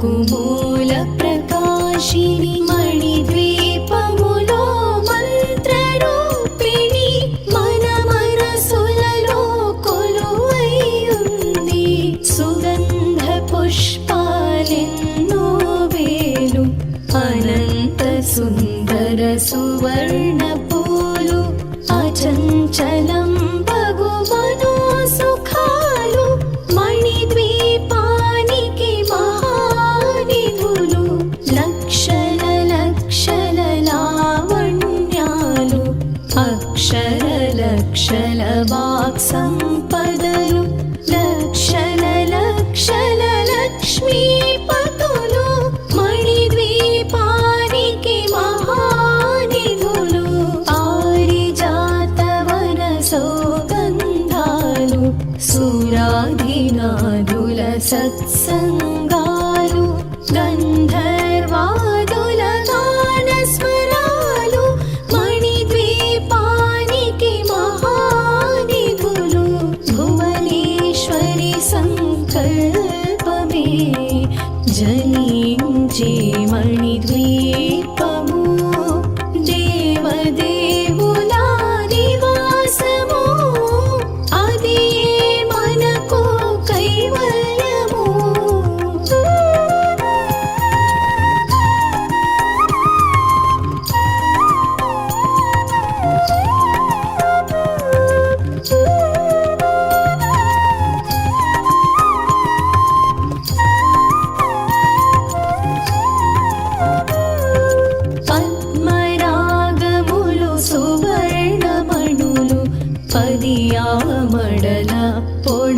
कुमूलप्रकाशिनि मणिद्वीपमुलो मन्त्ररूपिणि मनमनसुललो कोलुवयुन्दि सुगन्धपुष्पालिन्नो वेलु अनन्तसुन्दरसुवर्ण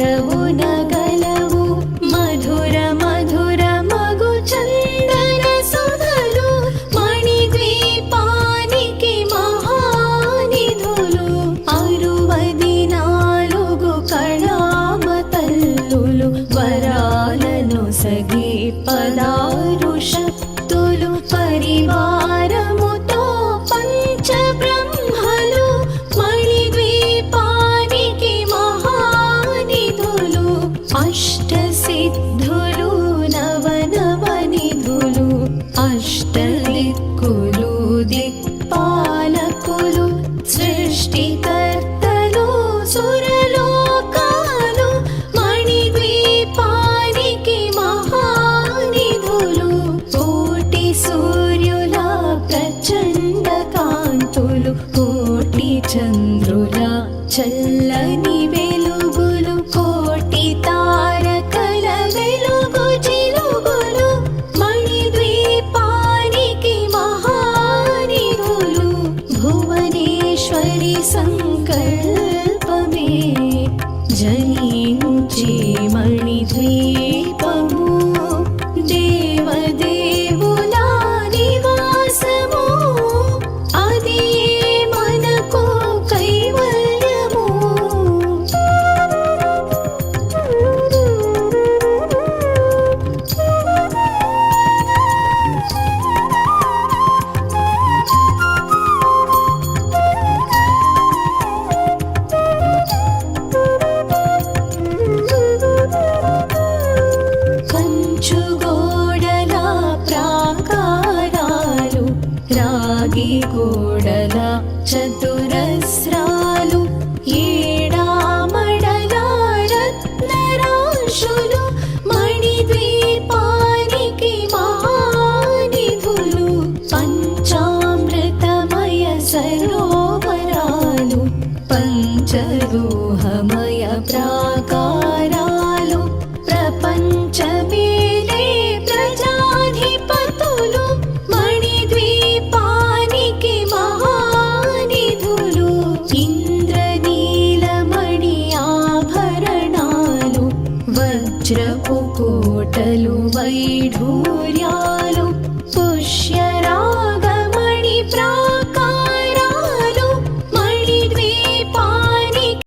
మనవునగలవు మధుర మధుర మగు చందన సుధలు మణిద్వీపానికి మహానిధులు. అరువది నాలుగు కళామతల్లులు వరాలను సగి పదారు శక్తులు పరివా అష్టదిక్కులు దిక్పాలకులు సృష్టికర్తలు సురలోకాలు మణిద్వీపానికి మహానిధులు కోటి సూర్యుల ప్రచండ కాంతులు కోటి చంద్రుల చల్ల जयिञ्चे मणिद्वी वै